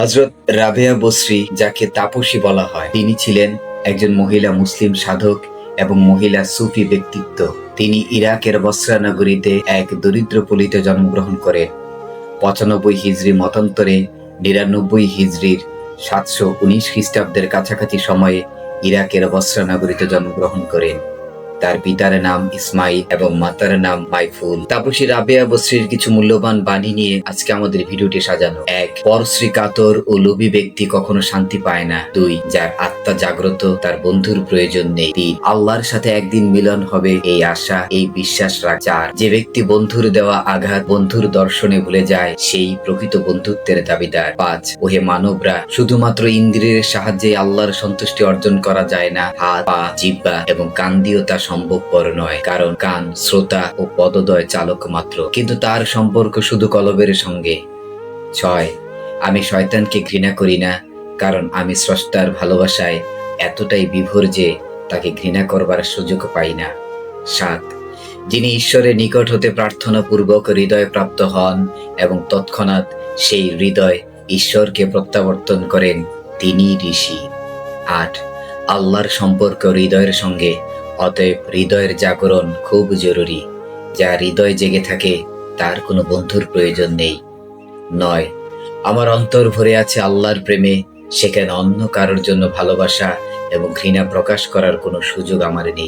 হজরত রাবেয়া বসরি, যাকে তাপসী বলা হয়, তিনি ছিলেন একজন মহিলা মুসলিম সাধক এবং মহিলা সুফি ব্যক্তিত্ব। তিনি ইরাকের বসরা নগরীতে এক দরিদ্র পলিতে জন্মগ্রহণ করেন। পঁচানব্বই হিজড়ি মতান্তরে নিরানব্বই হিজড়ির সাতশো উনিশ খ্রিস্টাব্দের কাছাকাছি সময়ে ইরাকের বসরা নগরীতে জন্মগ্রহণ করেন। তার পিতার নাম ইসমাইল এবং মাতার নাম মাইফুল। তাপসী রাবেয়া বসরির কিছু মূল্যবান বাণী নিয়ে আজকে আমাদের ভিডিওটি সাজানো। এক, পরশ্রী কাতর ও লোভী ব্যক্তি কখনো শান্তি পায় না। দুই, যার আত্মা জাগ্রত, তার বন্ধুর প্রয়োজন নেই। তিন, আল্লাহর সাথে একদিন মিলন হবে এই আশা, এই বিশ্বাস রাখ। চার, যে ব্যক্তি বন্ধুর দেওয়া আঘাত বন্ধুর দর্শনে ভুলে যায়, সেই প্রকৃত বন্ধুত্বের দাবিদার। পাঁচ, ওহে মানবরা, শুধুমাত্র ইন্দ্রিয়ের সাহায্যে আল্লাহর সন্তুষ্টি অর্জন করা যায় না। হাত, পা জিব্বা এবং কান দিয়েও তা সম্ভবপর নয়, কারণ কান, শ্রোতা ও পদদয় চালক মাত্র। কিন্তু তার সম্পর্ক শুধু কলবের সঙ্গে। ছয়, আমি শয়তানকে ঘৃণা করি না, কারণ আমি স্রষ্টার ভালোবাসায় এতটাই বিভোর যে তাকে ঘৃণা করবার সুযোগ পাই না। সাত, যিনি ঈশ্বরের নিকট হতে প্রার্থনা পূর্বক হৃদয় প্রাপ্ত হন এবং তৎক্ষণাৎ সেই হৃদয় ঈশ্বরকে প্রত্যাবর্তন করেন, তিনি ঋষি। আট, আল্লাহর সম্পর্ক হৃদয়ের সঙ্গে অতএব হৃদয়ের জাগরণ খুব জরুরি। যা হৃদয় জেগে থাকে, তার কোনো বন্ধুর প্রয়োজন নেই। নয়, আমার অন্তর ভরে আছে আল্লাহর প্রেমে, সেখানে অন্য কারোর জন্য ভালোবাসা এবং ঘৃণা প্রকাশ করার কোনো সুযোগ আমার নেই।